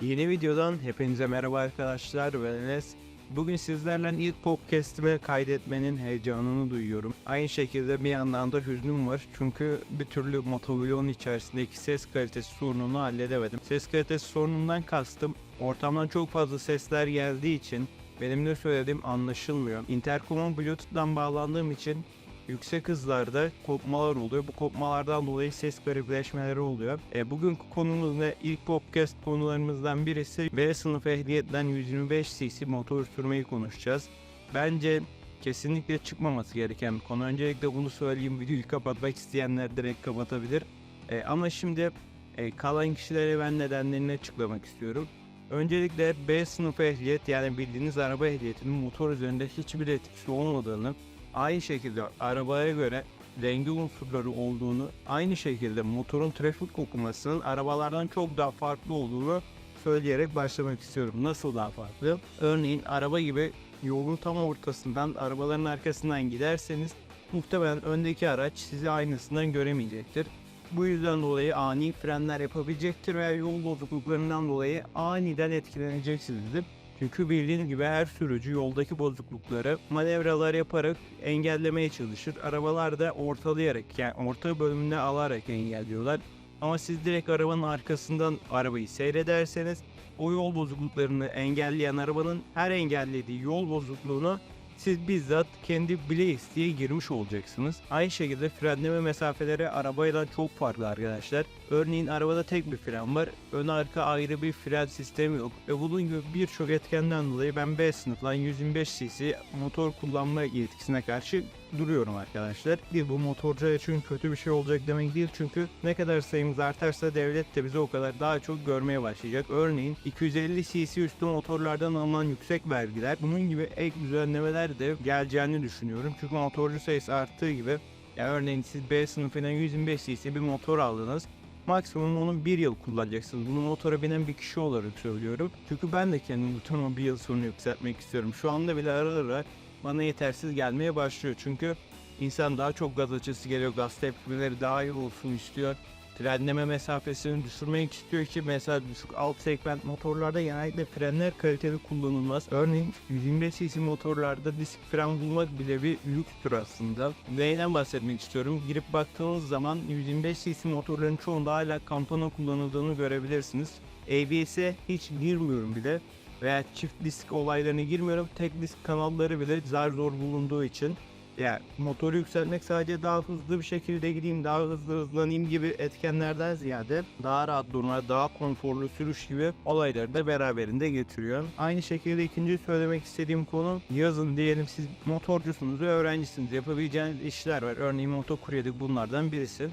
Yeni videodan hepinize merhaba arkadaşlar ben Enes. Bugün sizlerle ilk podcast'imi kaydetmenin heyecanını duyuyorum. Aynı şekilde bir yandan da hüznüm var. Çünkü bir türlü motovlogun içerisindeki ses kalitesi sorununu halledemedim. Ses kalitesi sorunundan kastım ortamdan çok fazla sesler geldiği için benim ne söylediğim anlaşılmıyor. Intercom'a Bluetooth'tan bağlandığım için yüksek hızlarda kopmalar oluyor. Bu kopmalardan dolayı ses garipleşmeleri oluyor. E, bugünkü konumuz ne? İlk podcast konularımızdan birisi B sınıf ehliyetten 125 cc motor sürmeyi konuşacağız. Bence kesinlikle çıkmaması gereken bir konu. Öncelikle bunu söyleyeyim. Videoyu kapatmak isteyenler direkt kapatabilir. E, ama şimdi e, kalan kişilere ben nedenlerini açıklamak istiyorum. Öncelikle B sınıf ehliyet yani bildiğiniz araba ehliyetinin motor üzerinde hiçbir etkisi olmadığını aynı şekilde arabaya göre rengi unsurları olduğunu, aynı şekilde motorun trafik okumasının arabalardan çok daha farklı olduğunu söyleyerek başlamak istiyorum. Nasıl daha farklı? Örneğin araba gibi yolun tam ortasından arabaların arkasından giderseniz muhtemelen öndeki araç sizi aynısından göremeyecektir. Bu yüzden dolayı ani frenler yapabilecektir veya yol bozukluklarından dolayı aniden etkileneceksinizdir. Çünkü bildiğiniz gibi her sürücü yoldaki bozuklukları manevralar yaparak engellemeye çalışır. Arabalar da ortalayarak yani orta bölümüne alarak engelliyorlar. Ama siz direkt arabanın arkasından arabayı seyrederseniz o yol bozukluklarını engelleyen arabanın her engellediği yol bozukluğunu siz bizzat kendi bile isteye girmiş olacaksınız. Aynı şekilde frenleme mesafeleri arabayla çok farklı arkadaşlar. Örneğin arabada tek bir fren var. Ön arka ayrı bir fren sistemi yok. Ve bunun gibi birçok etkenden dolayı ben B sınıflan 125 cc motor kullanma yetkisine karşı duruyorum arkadaşlar. Bir bu motorcular için kötü bir şey olacak demek değil çünkü ne kadar sayımız artarsa devlet de bizi o kadar daha çok görmeye başlayacak. Örneğin 250 cc üstü motorlardan alınan yüksek vergiler bunun gibi ek düzenlemeler de geleceğini düşünüyorum. Çünkü motorcu sayısı arttığı gibi ya örneğin siz B sınıfından 125 cc bir motor aldınız maksimum onu bir yıl kullanacaksınız. Bunu motora binen bir kişi olarak söylüyorum. Çünkü ben de kendim motorumu bir yıl sonra yükseltmek istiyorum. Şu anda bile ara ara bana yetersiz gelmeye başlıyor. Çünkü insan daha çok gaz açısı geliyor. Gaz tepkimeleri daha iyi olsun istiyor. Frenleme mesafesini düşürmek istiyor ki mesela düşük alt segment motorlarda genellikle frenler kaliteli kullanılmaz. Örneğin 125 cc motorlarda disk fren bulmak bile bir lükstür aslında. Neyden bahsetmek istiyorum? Girip baktığınız zaman 125 cc motorların çoğunda hala kampana kullanıldığını görebilirsiniz. ABS'e hiç girmiyorum bile veya çift disk olaylarına girmiyorum. Tek disk kanalları bile zar zor bulunduğu için yani motoru yükseltmek sadece daha hızlı bir şekilde gideyim, daha hızlı hızlanayım gibi etkenlerden ziyade daha rahat durma, daha konforlu sürüş gibi olayları da beraberinde getiriyor. Aynı şekilde ikinci söylemek istediğim konu yazın diyelim siz motorcusunuz ve öğrencisiniz. Yapabileceğiniz işler var. Örneğin motokuryelik bunlardan birisi.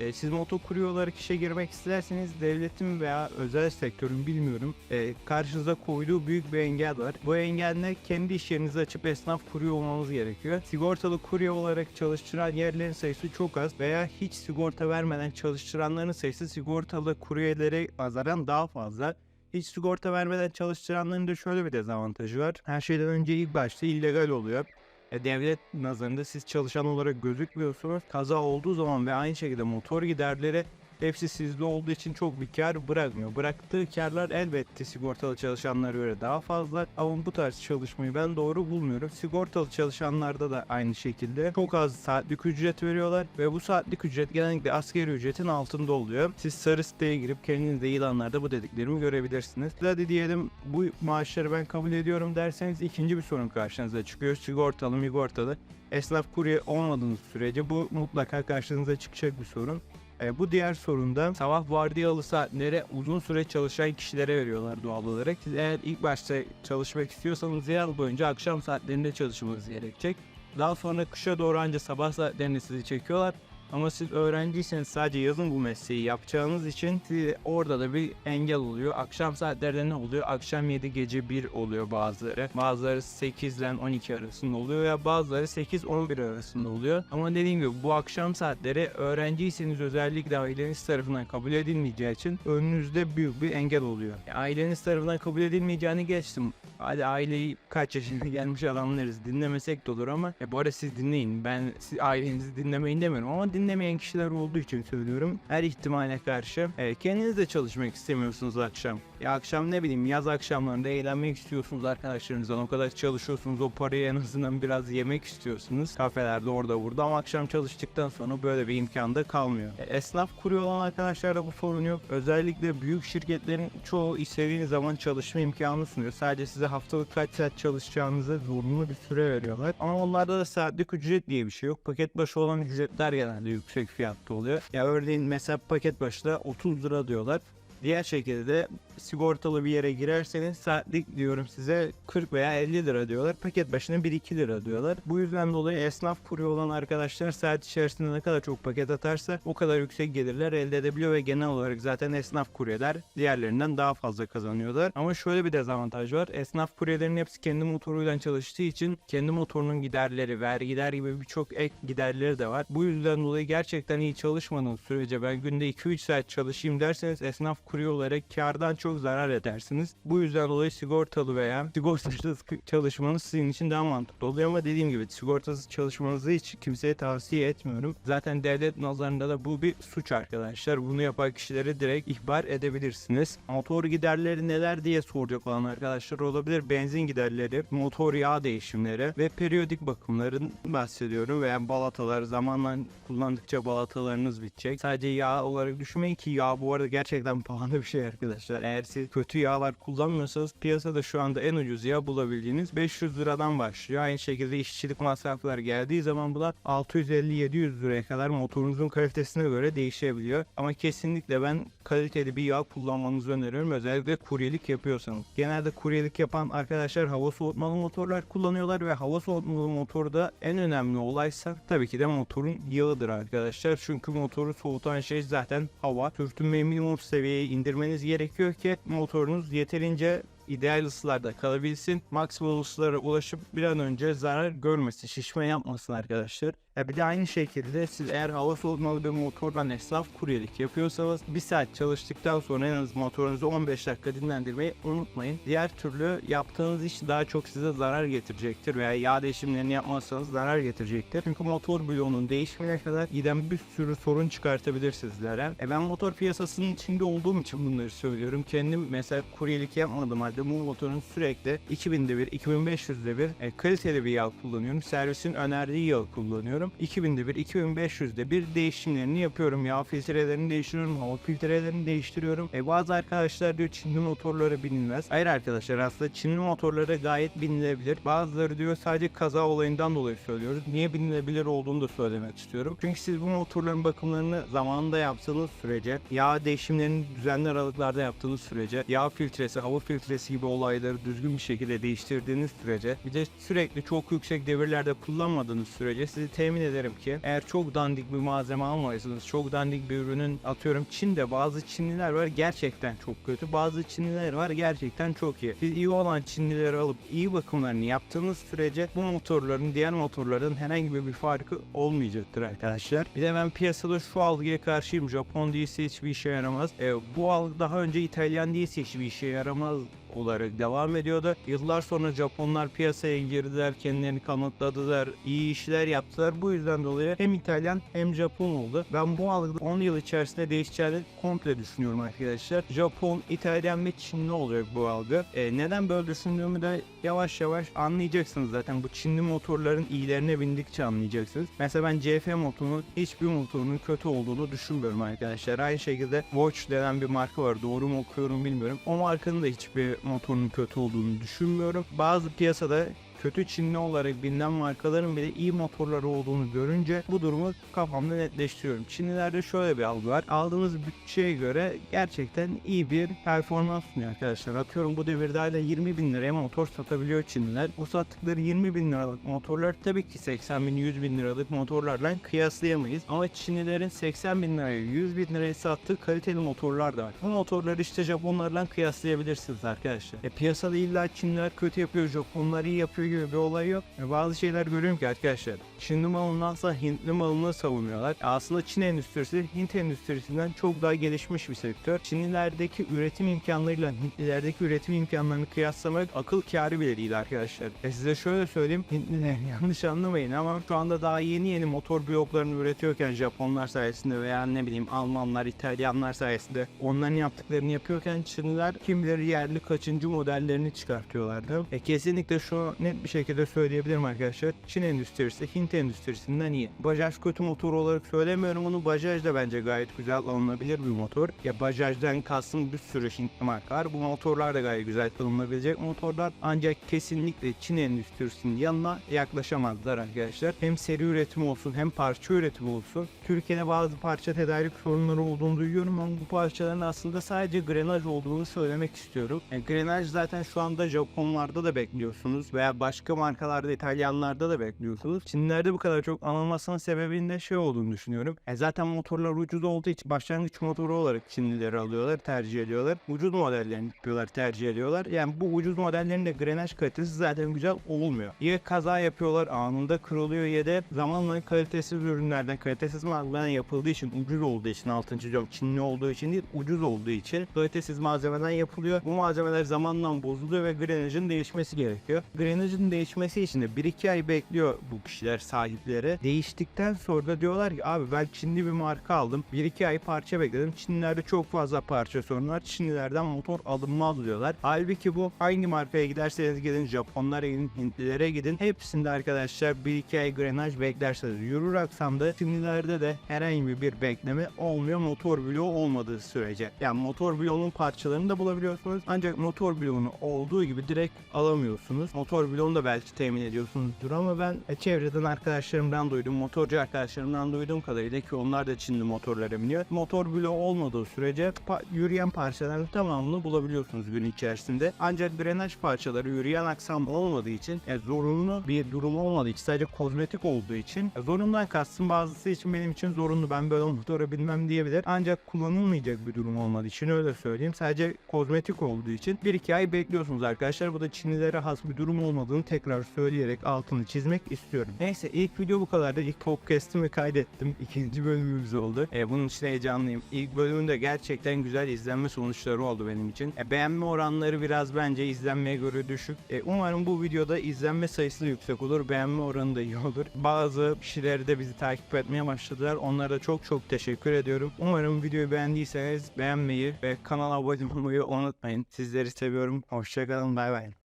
E, siz motokurye olarak işe girmek isterseniz devletin veya özel sektörün bilmiyorum e, karşınıza koyduğu büyük bir engel var. Bu engel ne? Kendi iş yerinizi açıp esnaf kurye olmanız gerekiyor. Sigortalı kurye olarak çalıştıran yerlerin sayısı çok az veya hiç sigorta vermeden çalıştıranların sayısı sigortalı kuryelere nazaran daha fazla. Hiç sigorta vermeden çalıştıranların da şöyle bir dezavantajı var. Her şeyden önce ilk başta illegal oluyor. E, devlet nazarında siz çalışan olarak gözükmüyorsunuz. Kaza olduğu zaman ve aynı şekilde motor giderleri hepsi sizde olduğu için çok bir kar bırakmıyor. Bıraktığı karlar elbette sigortalı çalışanlara göre daha fazla ama bu tarz çalışmayı ben doğru bulmuyorum. Sigortalı çalışanlarda da aynı şekilde çok az saatlik ücret veriyorlar ve bu saatlik ücret genellikle asgari ücretin altında oluyor. Siz sarı siteye girip kendiniz de ilanlarda bu dediklerimi görebilirsiniz. Hadi diyelim bu maaşları ben kabul ediyorum derseniz ikinci bir sorun karşınıza çıkıyor. Sigortalı migortalı esnaf kurye olmadığınız sürece bu mutlaka karşınıza çıkacak bir sorun. E, bu diğer sorunda sabah vardiyalı saatlere uzun süre çalışan kişilere veriyorlar doğal olarak. Siz eğer ilk başta çalışmak istiyorsanız yıl boyunca akşam saatlerinde çalışmanız gerekecek. Daha sonra kışa doğru ancak sabah saatlerinde sizi çekiyorlar. Ama siz öğrenciyseniz sadece yazın bu mesleği yapacağınız için orada da bir engel oluyor. Akşam saatlerde ne oluyor? Akşam 7 gece 1 oluyor bazıları. Bazıları 8 ile 12 arasında oluyor ya bazıları 8-11 arasında oluyor. Ama dediğim gibi bu akşam saatleri öğrenciyseniz özellikle aileniz tarafından kabul edilmeyeceği için önünüzde büyük bir engel oluyor. Aileniz tarafından kabul edilmeyeceğini geçtim hadi aileyi kaç yaşına gelmiş adamlarız dinlemesek de olur ama e, bu arada siz dinleyin. Ben siz ailenizi dinlemeyin demiyorum ama dinlemeyen kişiler olduğu için söylüyorum. Her ihtimale karşı e, kendiniz de çalışmak istemiyorsunuz akşam. Ya akşam ne bileyim yaz akşamlarında eğlenmek istiyorsunuz arkadaşlarınızdan. O kadar çalışıyorsunuz o parayı en azından biraz yemek istiyorsunuz. Kafelerde orada burada ama akşam çalıştıktan sonra böyle bir imkan da kalmıyor. E, esnaf kuruyor olan arkadaşlarda bu sorun yok. Özellikle büyük şirketlerin çoğu istediğiniz zaman çalışma imkanı sunuyor. Sadece size haftalık kaç saat çalışacağınızı zorunlu bir süre veriyorlar. Ama onlarda da saatlik ücret diye bir şey yok. Paket başı olan ücretler genelde yüksek fiyatta oluyor. Ya örneğin mesela paket başına 30 lira diyorlar. Diğer şekilde de sigortalı bir yere girerseniz saatlik diyorum size 40 veya 50 lira diyorlar. Paket başına 1-2 lira diyorlar. Bu yüzden dolayı esnaf kuruyor olan arkadaşlar saat içerisinde ne kadar çok paket atarsa o kadar yüksek gelirler elde edebiliyor ve genel olarak zaten esnaf kuryeler diğerlerinden daha fazla kazanıyorlar. Ama şöyle bir dezavantaj var. Esnaf kuryelerin hepsi kendi motoruyla çalıştığı için kendi motorunun giderleri, vergiler gibi birçok ek giderleri de var. Bu yüzden dolayı gerçekten iyi çalışmadığınız sürece ben günde 2-3 saat çalışayım derseniz esnaf kurye olarak kardan çok zarar edersiniz. Bu yüzden dolayı sigortalı veya sigortasız çalışmanız sizin için daha mantıklı oluyor ama dediğim gibi sigortasız çalışmanızı hiç kimseye tavsiye etmiyorum. Zaten devlet nazarında da bu bir suç arkadaşlar. Bunu yapan kişileri direkt ihbar edebilirsiniz. Motor giderleri neler diye soracak olan arkadaşlar olabilir. Benzin giderleri, motor yağ değişimleri ve periyodik bakımların bahsediyorum veya balatalar zamanla kullandıkça balatalarınız bitecek. Sadece yağ olarak düşünmeyin ki yağ bu arada gerçekten pahalı bir şey arkadaşlar. Eğer siz kötü yağlar kullanmıyorsanız piyasada şu anda en ucuz yağ bulabildiğiniz 500 liradan başlıyor. Aynı şekilde işçilik masrafları geldiği zaman bu da 650-700 liraya kadar motorunuzun kalitesine göre değişebiliyor. Ama kesinlikle ben kaliteli bir yağ kullanmanızı öneriyorum. Özellikle kuryelik yapıyorsanız. Genelde kuryelik yapan arkadaşlar hava soğutmalı motorlar kullanıyorlar ve hava soğutmalı motorda en önemli olaysa tabii ki de motorun yağıdır arkadaşlar. Çünkü motoru soğutan şey zaten hava. Sürtünmeyi minimum seviyeye indirmeniz gerekiyor ki motorunuz yeterince ideal ısılarda kalabilsin. Maksimum ısılara ulaşıp bir an önce zarar görmesin, şişme yapmasın arkadaşlar. Ya bir de aynı şekilde siz eğer hava soğutmalı bir motordan esnaf kuryelik yapıyorsanız bir saat çalıştıktan sonra en az motorunuzu 15 dakika dinlendirmeyi unutmayın. Diğer türlü yaptığınız iş daha çok size zarar getirecektir veya yağ değişimlerini yapmazsanız zarar getirecektir. Çünkü motor bloğunun değişimine kadar giden bir sürü sorun çıkartabilir sizlere. E ben motor piyasasının içinde olduğum için bunları söylüyorum. Kendim mesela kuryelik yapmadım halde bu motorun sürekli 2000'de bir, 2500'de bir e, kaliteli bir yağ kullanıyorum. Servisin önerdiği yağ kullanıyorum. 2000'de bir, 2500'de bir değişimlerini yapıyorum. Yağ filtrelerini değiştiriyorum, hava filtrelerini değiştiriyorum. E bazı arkadaşlar diyor Çinli motorlara binilmez. Hayır arkadaşlar aslında Çinli motorlara gayet binilebilir. Bazıları diyor sadece kaza olayından dolayı söylüyoruz. Niye binilebilir olduğunu da söylemek istiyorum. Çünkü siz bu motorların bakımlarını zamanında yaptığınız sürece, yağ değişimlerini düzenli aralıklarda yaptığınız sürece, yağ filtresi, hava filtresi gibi olayları düzgün bir şekilde değiştirdiğiniz sürece, bir de sürekli çok yüksek devirlerde kullanmadığınız sürece sizi temin ederim ki eğer çok dandik bir malzeme almayasınız, çok dandik bir ürünün atıyorum Çin'de bazı Çinliler var gerçekten çok kötü, bazı Çinliler var gerçekten çok iyi. Siz iyi olan Çinlileri alıp iyi bakımlarını yaptığınız sürece bu motorların diğer motorların herhangi bir farkı olmayacaktır arkadaşlar. Bir de ben piyasada şu algıya karşıyım. Japon değilse hiçbir işe yaramaz. E, bu algı daha önce İtalyan değilse hiçbir işe yaramaz olarak devam ediyordu. Yıllar sonra Japonlar piyasaya girdiler, kendilerini kanıtladılar, iyi işler yaptılar. Bu yüzden dolayı hem İtalyan hem Japon oldu. Ben bu algıda 10 yıl içerisinde değişeceğini komple düşünüyorum arkadaşlar. Japon, İtalyan ve Çinli olacak bu algı. E, neden böyle düşündüğümü de yavaş yavaş anlayacaksınız zaten. Bu Çinli motorların iyilerine bindikçe anlayacaksınız. Mesela ben CF motorunun hiçbir motorunun kötü olduğunu düşünmüyorum arkadaşlar. Aynı şekilde Watch denen bir marka var. Doğru mu okuyorum bilmiyorum. O markanın da hiçbir motorunun kötü olduğunu düşünmüyorum. Bazı piyasada kötü Çinli olarak bilinen markaların bile iyi motorları olduğunu görünce bu durumu kafamda netleştiriyorum. Çinlilerde şöyle bir algı var. Aldığınız bütçeye göre gerçekten iyi bir performans sunuyor arkadaşlar. Atıyorum bu devirde hala 20 bin liraya motor satabiliyor Çinliler. Bu sattıkları 20 bin liralık motorlar tabii ki 80 bin 100 bin liralık motorlarla kıyaslayamayız. Ama Çinlilerin 80 bin liraya 100 bin liraya sattığı kaliteli motorlar da var. Bu motorları işte Japonlarla kıyaslayabilirsiniz arkadaşlar. E, piyasada illa Çinliler kötü yapıyor, Japonlar iyi yapıyor gibi bir olay yok. E, bazı şeyler görüyorum ki arkadaşlar. Çinli malındansa Hintli malını savunuyorlar. E, Aslında Çin endüstrisi Hint endüstrisinden çok daha gelişmiş bir sektör. Çinlilerdeki üretim imkanlarıyla Hintlilerdeki üretim imkanlarını kıyaslamak akıl kârı bile değil arkadaşlar. E size şöyle söyleyeyim. Hintliler yanlış anlamayın ama şu anda daha yeni yeni motor bloklarını üretiyorken Japonlar sayesinde veya ne bileyim Almanlar, İtalyanlar sayesinde onların yaptıklarını yapıyorken Çinliler kim bilir yerli kaçıncı modellerini çıkartıyorlardı. E kesinlikle şu net bir şekilde söyleyebilirim arkadaşlar. Çin endüstrisi Hint endüstrisinden iyi. Bajaj kötü motor olarak söylemiyorum onu. Bajaj da bence gayet güzel alınabilir bir motor. Ya Bajaj'dan kastım bir sürü Hintli marka var. Bu motorlar da gayet güzel alınabilecek motorlar. Ancak kesinlikle Çin endüstrisinin yanına yaklaşamazlar arkadaşlar. Hem seri üretim olsun hem parça üretimi olsun. Türkiye'de bazı parça tedarik sorunları olduğunu duyuyorum ama bu parçaların aslında sadece grenaj olduğunu söylemek istiyorum. Yani grenaj zaten şu anda Japonlarda da bekliyorsunuz veya başka markalarda İtalyanlarda da bekliyorsunuz. Çinlerde bu kadar çok alınmasının sebebinin de şey olduğunu düşünüyorum. E zaten motorlar ucuz olduğu için başlangıç motoru olarak Çinlileri alıyorlar, tercih ediyorlar. Ucuz modellerini yapıyorlar, tercih ediyorlar. Yani bu ucuz modellerin de grenaj kalitesi zaten güzel olmuyor. Ya kaza yapıyorlar anında kırılıyor ya da zamanla kalitesiz ürünlerden, kalitesiz malzemeden yapıldığı için, ucuz olduğu için, altıncı diyorum Çinli olduğu için değil, ucuz olduğu için kalitesiz malzemeden yapılıyor. Bu malzemeler zamanla bozuluyor ve grenajın değişmesi gerekiyor. Grenajın değişmesi için de 1-2 ay bekliyor bu kişiler sahipleri. Değiştikten sonra da diyorlar ki abi ben Çinli bir marka aldım. 1-2 ay parça bekledim. Çinlilerde çok fazla parça sorunu var. Çinlilerden motor alınmaz diyorlar. Halbuki bu hangi markaya giderseniz gidin Japonlara gidin, Hintlilere gidin. Hepsinde arkadaşlar 1-2 ay grenaj beklerseniz yürür aksamda Çinlilerde de herhangi bir bekleme olmuyor motor bloğu olmadığı sürece. Yani motor bloğunun parçalarını da bulabiliyorsunuz. Ancak motor bloğunu olduğu gibi direkt alamıyorsunuz. Motor bloğunu da belki temin ediyorsunuzdur ama ben e, çevreden arkadaşlarımdan duydum, motorcu arkadaşlarımdan duyduğum kadarıyla ki onlar da Çinli motorlara biniyor. Motor bloğu olmadığı sürece pa- yürüyen parçaların tamamını bulabiliyorsunuz gün içerisinde. Ancak grenaj parçaları yürüyen aksam olmadığı için e, zorunlu bir durum olmadığı için sadece kozmetik olduğu için e, zorundan kastım bazısı için benim için zorunlu ben böyle motora binmem diyebilir. Ancak kullanılmayacak bir durum olmadığı için öyle söyleyeyim. Sadece kozmetik olduğu için 1-2 ay bekliyorsunuz arkadaşlar. Bu da Çinlilere has bir durum olmadığını tekrar söyleyerek altını çizmek istiyorum. Neyse ilk video bu kadardı. İlk podcast'imi kaydettim. İkinci bölümümüz oldu. E, bunun için heyecanlıyım. İlk bölümünde gerçekten güzel izlenme sonuçları oldu benim için. E, beğenme oranları biraz bence izlenmeye göre düşük. E, umarım bu videoda izlenme sayısı yüksek olur. Beğenme oranı da iyi olur. Bazı kişiler de bizi takip etmeye başladılar. Onlara çok çok teşekkür ediyorum. Umarım videoyu beğendiyseniz beğenmeyi ve kanala abone olmayı unutmayın. Sizleri seviyorum. Hoşçakalın. Bay bay.